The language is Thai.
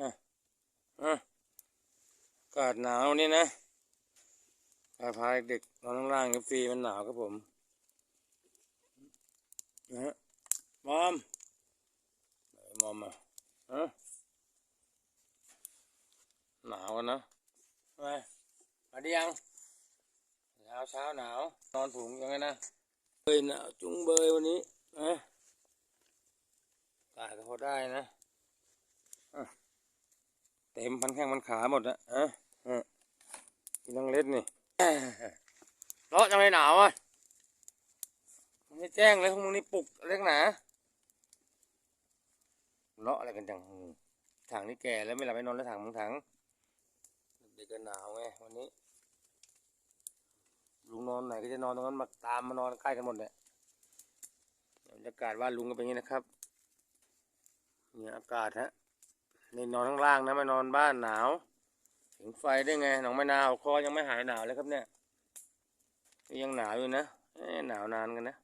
อะอะอากาศหนาวนี่นะพาพาเด็กนอนข้างล่างกับฟรีมันหนาวครับผมนะฮะมอมไหนมอมอะฮะหนาวกันนะไปมาดิยังเช้าเช้าหนาวนอนถุงยังไงนะเบยหนาวจุงเบยวันนี้นะกาศก็พอได้นะเต็มพันแข้งพันขาหมดอะฮะฮะกินทั้งเล็ดนี่เลาะจังเลยหนาวอะมึงไม่แจ้งเลยพวกมึงนี่ปลุกเล็กหนาเลาะอะไรกันจังถังนี่แก่แล้วไม่หลับไม่นอนแล้วถังมึงถังเด็กก็หนาวไงวันนี้ลุงนอนไหนก็จะนอนตรงนั้นมาตามมานอนใกล้กันหมดเลยบรรยากาศบ้าลุงก็เป็นอย่างนี้นะครับเนี่ยอากาศฮะ นี่นอนข้างล่างนะไม่นอนบ้านหนาว ถึงไฟได้ไงหนองมะนาวคอยังไม่หายหนาวเลยครับเนี่ยยังหนาวอยู่นะหนาวนานกันนะ